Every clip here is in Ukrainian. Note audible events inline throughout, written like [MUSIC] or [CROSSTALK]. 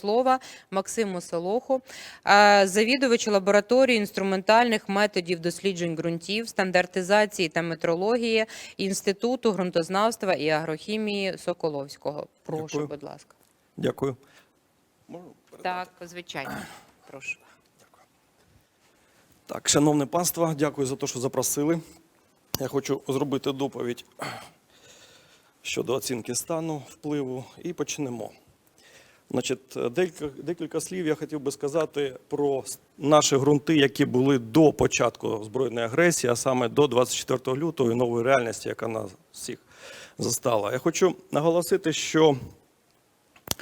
слова Максиму Солоху, е, завідувачу лабораторії інструментальних методів досліджень ґрунтів, стандартизації та метрології Інституту ґрунтознавства і агрохімії Соколовського. Прошу, Дякую. будь ласка. Дякую. Так, звичайно. Прошу. Так, шановне панство, дякую за те, що запросили. Я хочу зробити доповідь щодо оцінки стану, впливу і почнемо. Значить, декілька, декілька слів я хотів би сказати про наші ґрунти, які були до початку збройної агресії, а саме до 24 лютого і нової реальності, яка нас всіх застала. Я хочу наголосити, що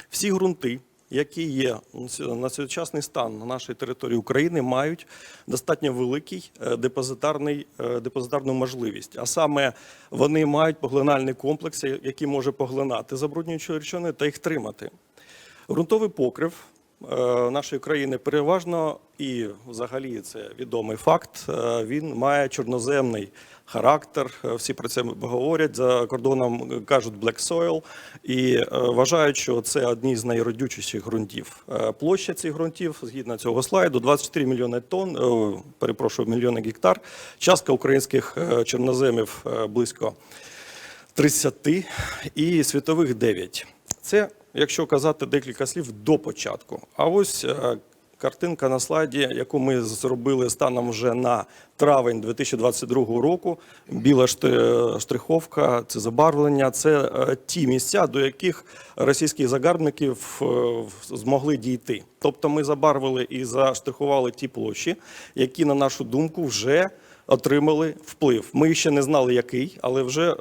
всі ґрунти, які є на сучасний стан на нашій території України, мають достатньо великий е, депозитарний, е, депозитарну можливість. А саме вони мають поглинальний комплекс, який може поглинати забруднюючі речовини та їх тримати. Ґрунтовий покрив е, нашої країни переважно і взагалі це відомий факт. е, Він має чорноземний характер. Е, Всі про це говорять за кордоном, кажуть black soil і вважають, що це одні з найродючіших ґрунтів. Площа цих ґрунтів, згідно цього слайду, 24 мільйони тонн, перепрошую, мільйони гектар. Частка українських чорноземів близько 30 і світових 9. Це, якщо казати декілька слів до початку. А ось е, картинка на слайді, яку ми зробили станом вже на травень 2022 року. Біла штриховка, це забарвлення, це е, ті місця, до яких російських загарбників е, змогли дійти. Тобто ми забарвили і заштрихували ті площі, які, на нашу думку, вже отримали вплив. Ми ще не знали, який, але вже е,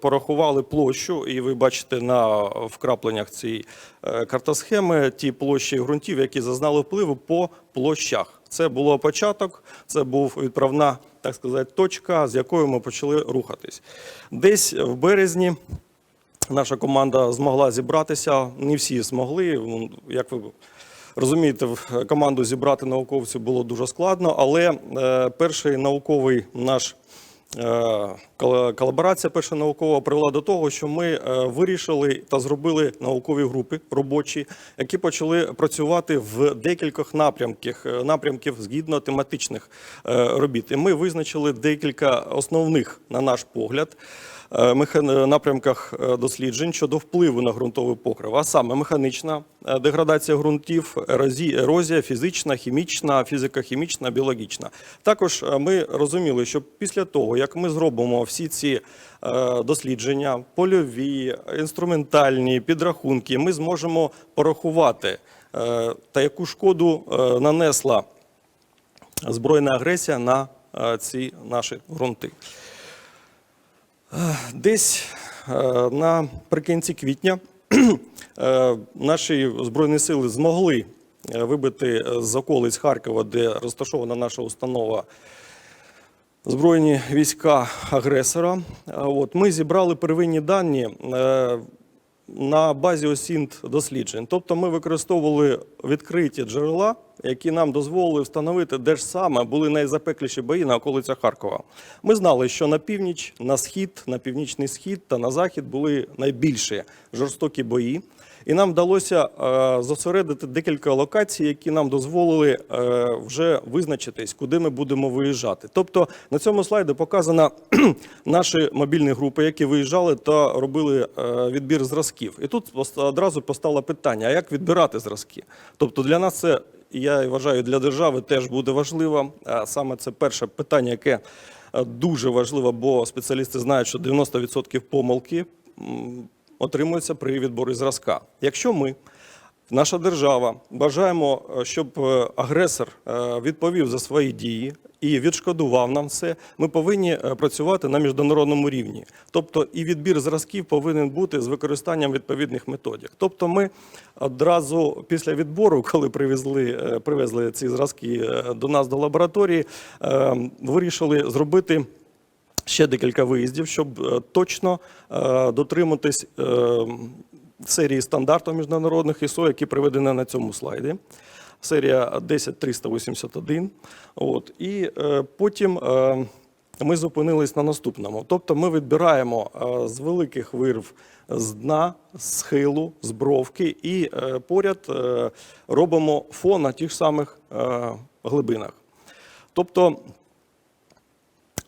порахували площу, і ви бачите на вкрапленнях цієї е, картосхеми ті площі ґрунтів, які зазнали впливу по площах. Це було початок, це був відправна, так сказати, точка, з якою ми почали рухатись. Десь в березні наша команда змогла зібратися. Не всі змогли. Як ви розумієте, в команду зібрати науковців було дуже складно, але е, перший науковий наш. е, Колаборація перша наукова привела до того, що ми е, вирішили та зробили наукові групи робочі, які почали працювати в декількох напрямках, е, напрямків згідно тематичних е, робіт. І ми визначили декілька основних, на наш погляд, е, напрямках е, досліджень щодо впливу на ґрунтовий покрив, а саме механічна е, деградація ґрунтів, ерозі- ерозія, фізична, хімічна, фізико-хімічна, біологічна. Також е, ми розуміли, що після того, як ми зробимо всі ці е, дослідження, польові, інструментальні підрахунки, ми зможемо порахувати, е, та яку шкоду е, нанесла збройна агресія на е, ці наші ґрунти. Десь е, наприкінці квітня [CLEARS THROAT] е, наші збройні сили змогли е, вибити з околиць Харкова, де розташована наша установа, збройні війська агресора. От ми зібрали первинні дані. на базі осінт досліджень. Тобто ми використовували відкриті джерела, які нам дозволили встановити, де ж саме були найзапекліші бої на околицях Харкова. Ми знали, що на північ, на схід, на північний схід та на захід були найбільші жорстокі бої. І нам вдалося е, зосередити декілька локацій, які нам дозволили е, вже визначитись, куди ми будемо виїжджати. Тобто на цьому слайді показано [CLEARS THROAT] наші мобільні групи, які виїжджали та робили е, відбір зразків. І тут одразу постало питання: а як відбирати зразки? Тобто для нас це, я вважаю, для держави теж буде важливо. Саме це перше питання, яке е, дуже важливо, бо спеціалісти знають, що 90% помилки отримуються при відборі зразка. Якщо ми Наша держава бажаємо, е, щоб е, агресор е, відповів за свої дії і відшкодував нам це. Ми повинні працювати на міжнародному рівні. Тобто, і відбір зразків повинен бути з використанням відповідних методик. Тобто, ми одразу після відбору, [LAUGHS] коли привезли, привезли ці зразки до нас до лабораторії, вирішили зробити ще декілька виїздів, щоб точно дотриматись е, серії стандартів міжнародних ІСО, які приведені на цьому слайді. Серія 10381. От. І е, потім е, ми зупинились на наступному. Тобто ми відбираємо е, з великих вирв з дна, з схилу, з бровки і е, поряд е, робимо фон на тих самих е, глибинах. Тобто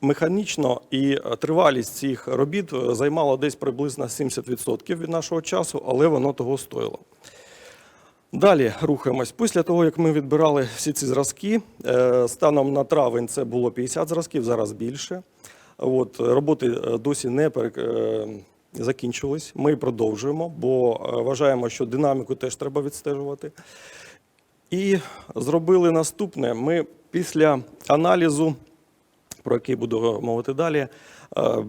механічно і е, тривалість цих робіт е, займала десь приблизно 70% від нашого часу, але воно того стоїло. Далі рухаємось. Після того, як ми відбирали всі ці зразки, е, станом на травень це було 50 зразків, зараз більше. От, роботи досі не перек... закінчились. Ми продовжуємо, бо вважаємо, що динаміку теж треба відстежувати. І зробили наступне. Ми після аналізу, про який буду мовити далі, е,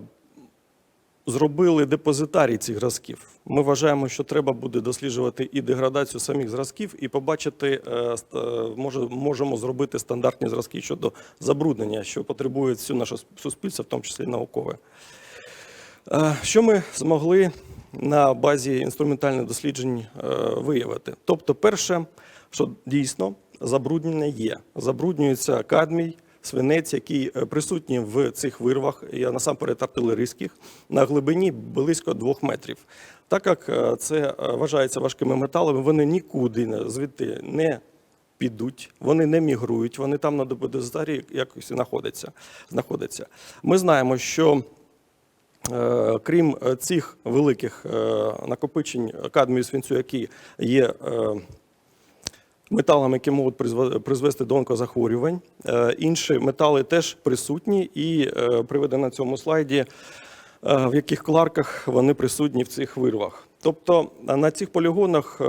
зробили депозитарій цих зразків. Ми вважаємо, що треба буде досліджувати і деградацію самих зразків, і побачити, е, е, може, можемо зробити стандартні зразки щодо забруднення, що потребує всю наше суспільство, в тому числі наукове. Що ми змогли на базі інструментальних досліджень виявити? Тобто, перше, що дійсно забруднення є. Забруднюється кадмій, свинець, який е, присутній в цих вирвах, я насамперед артилерійських, на глибині близько двох метрів. Так як е, це е, вважається важкими металами, вони нікуди звідти не підуть, вони не мігрують, вони там на депозитарі якось знаходяться. знаходяться. Ми знаємо, що Е, Крім цих великих е, накопичень кадмію свинцю, які є е, металами, які можуть призвести до онкозахворювань, е, інші метали теж присутні і е, приведено на цьому слайді, е, в яких кларках вони присутні в цих вирвах. Тобто на цих полігонах.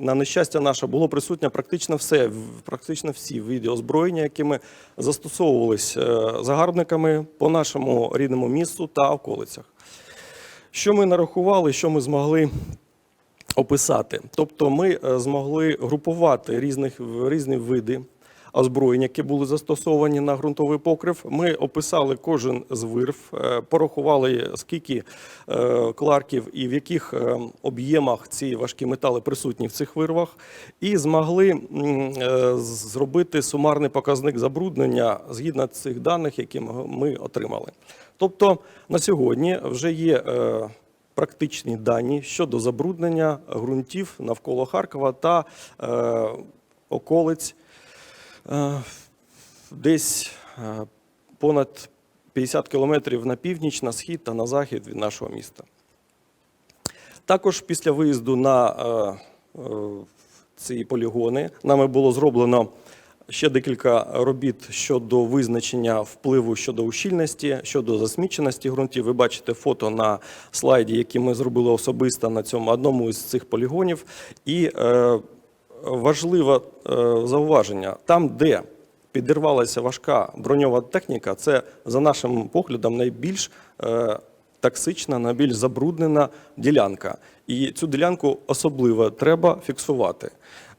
На нещастя наше було присутнє практично все, практично всі види озброєння, якими застосовувались загарбниками по нашому рідному місту та околицях. Що ми нарахували, що ми змогли описати? Тобто ми е, змогли групувати різних, різні види озброєнь, які були застосовані на ґрунтовий покрив. Ми описали кожен з вирв, е, порахували, скільки е, кларків і в яких об'ємах ці важкі метали присутні в цих вирвах, і змогли зробити сумарний показник забруднення згідно цих даних, які ми- отримали. Тобто на сьогодні вже є практичні дані щодо забруднення ґрунтів навколо Харкова та е, околиць е, десь е, понад 50 кілометрів на північ, на схід та на захід від нашого міста. Також після виїзду на е, е, ці полігони нами було зроблено ще декілька робіт щодо визначення впливу щодо ущільності, щодо засміченості ґрунтів. Ви бачите фото на слайді, які ми зробили особисто на цьому одному із цих полігонів. І е, важливе е, зауваження: там, де підірвалася важка броньова техніка, це за нашим поглядом найбільш е, токсична, найбільш забруднена ділянка. І цю ділянку особливо треба фіксувати.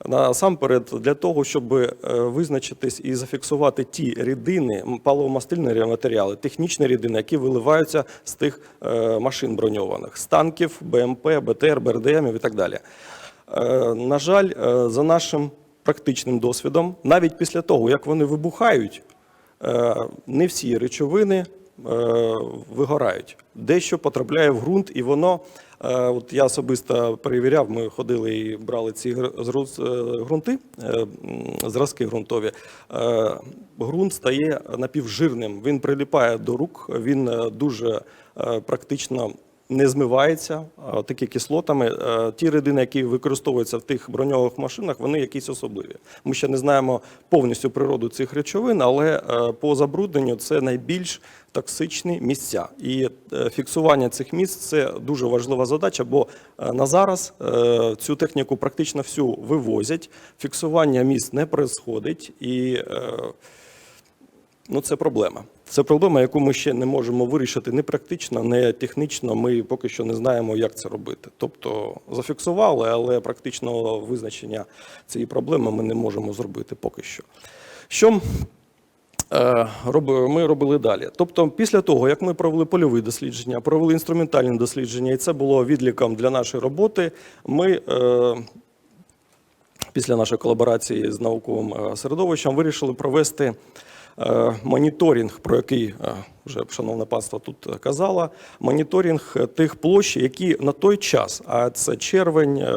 Насамперед, для того, щоб е, визначитись і зафіксувати ті рідини, паливомастильні матеріали, технічні рідини, які виливаються з тих е, машин броньованих, з танків, БМП, БТР, БРДМів і так далі. Е, На жаль, за нашим практичним досвідом, навіть після того, як вони вибухають, не всі речовини вигорають. Дещо потрапляє в ґрунт, і воно, е, от я особисто перевіряв, ми ходили і брали ці е, ґрунти, е, зразки ґрунтові. Е, Ґрунт стає напівжирним, він приліпає до рук, він е, дуже е, практично не змивається такі кислотами. Е, Ті рідини, які використовуються в тих броньових машинах, вони якісь особливі. Ми ще не знаємо повністю природу цих речовин, але е, по забрудненню це найбільш токсичні місця. І е, фіксування цих місць це дуже важлива задача, бо на зараз цю техніку практично всю вивозять. Фіксування місць не происходить і. Ну, це проблема. Це проблема, яку ми ще не можемо вирішити не практично, не технічно. Ми поки що не знаємо, як це робити. Тобто зафіксували, але практичного визначення цієї проблеми ми не можемо зробити поки що. Що е, ми робили далі? Тобто, після того, як ми провели польові дослідження, провели інструментальні дослідження, і це було відліком для нашої роботи, ми. Е, Після нашої колаборації з науковим е, середовищем вирішили провести моніторинг, про який е, вже шановне панство тут казала, моніторинг тих площ, які на той час, а це червень, е,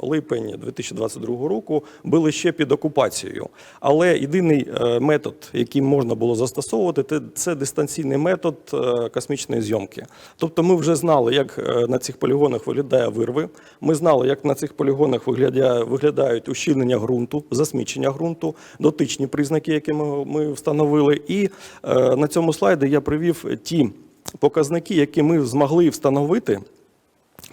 липень 2022 року, були ще під окупацією. Але єдиний е, метод, який можна було застосовувати, це дистанційний метод е, космічної зйомки. Тобто ми вже знали, як е, на цих полігонах виглядає вирви. Ми знали, як на цих полігонах виглядають ущільнення ґрунту, засмічення ґрунту, дотичні признаки, які ми, встановили. І е, на цьому слайді я привів ті показники, які ми змогли встановити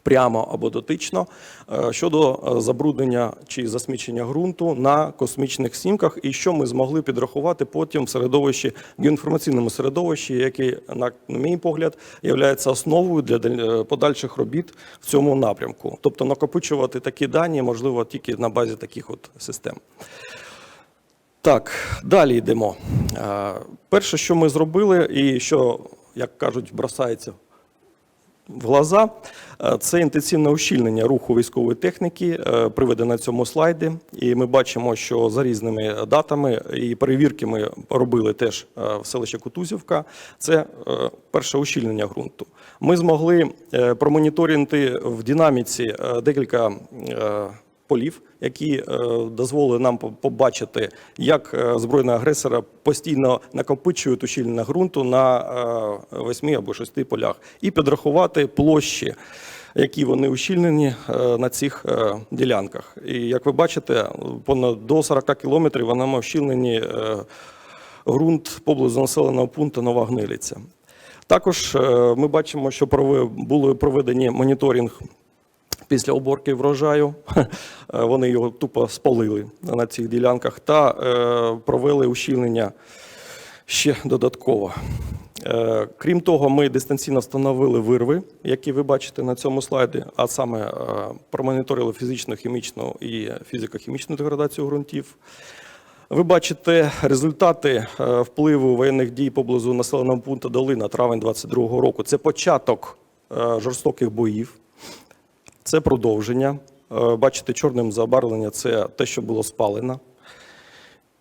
прямо або дотично е, щодо е, забруднення чи засмічення ґрунту на космічних снімках, і що ми змогли підрахувати потім в середовищі геоінформаційному середовищі, яке, на мій погляд, є основою для е, подальших робіт в цьому напрямку. Тобто накопичувати такі дані можливо тільки на базі таких от систем. Так, далі йдемо. Е, Перше, що ми зробили, і що, як кажуть, бросається в глаза, е, це інтенсивне ущільнення руху військової техніки, е, приведено на цьому слайді. І ми бачимо, що за різними датами і перевірки ми робили теж в селищі Кутузівка. Це перше ущільнення ґрунту. Ми змогли промоніторити в динаміці декілька полів, які е, дозволили нам побачити, як е, збройна агресора постійно накопичує ущільнення ґрунту на е, восьми або шести полях, і підрахувати площі, які вони ущільнені на цих ділянках. І як ви бачите, понад до 40 кілометрів вони ущільнені е, ґрунт поблизу населеного пункту Нова Гнилиця. Також ми бачимо, що були проведені моніторинг після уборки врожаю. [LAUGHS] Е, Вони його тупо спалили на цих ділянках та е, провели ущільнення ще додатково. Е, Крім того, ми дистанційно встановили вирви, які ви бачите на цьому слайді, а саме промоніторили фізичну, хімічну і фізико-хімічну деградацію ґрунтів. Ви бачите результати впливу воєнних дій поблизу населеного пункту Долина травень 22 року. Це початок жорстоких боїв. Це продовження. Е, Бачите, чорним забарвлення це те, що було спалено.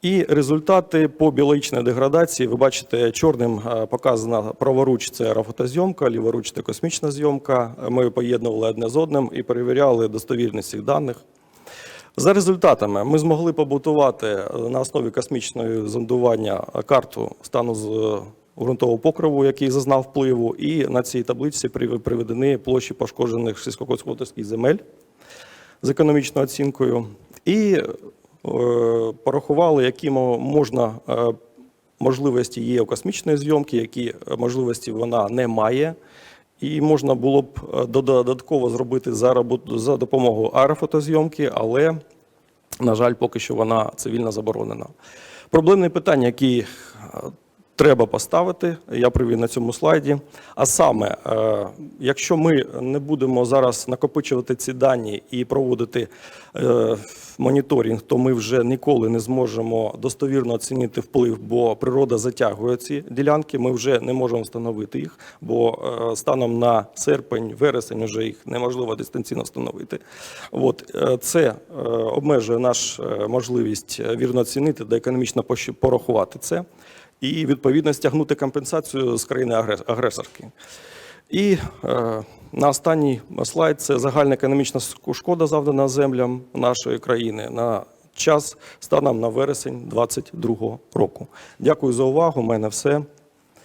І результати по біологічній деградації, ви бачите, чорним е, показана праворуч це аерофотозйомка, ліворуч це космічна зйомка. Ми поєднували одне з одним і перевіряли достовірність цих даних. За результатами ми змогли побудувати е, на основі космічного зондування карту стану з ґрунтового покриву, який зазнав впливу, і на цій таблиці приведені площі пошкоджених сільськогосподарських земель з економічною оцінкою. І е, порахували, які можна е, можливості є у космічної зйомки, які е, можливості вона не має. І можна було б е, додатково зробити за, робот- за допомогою аерофотозйомки, але, на жаль, поки що вона цивільно заборонена. Проблемне питання, які е, треба поставити, я привів на цьому слайді. А саме, е, якщо ми не будемо зараз накопичувати ці дані і проводити е, моніторинг, то ми вже ніколи не зможемо достовірно оцінити вплив, бо природа затягує ці ділянки. Ми вже не можемо встановити їх, бо е, станом на серпень, вересень вже їх неможливо дистанційно встановити. От це обмежує нашу можливість вірно оцінити та економічно порахувати це і відповідно стягнути компенсацію з країни агресорки. І е, на останній слайд це загальна економічна шкода завдана землям нашої країни на час станом на вересень 2022 року. Дякую за увагу. У мене все.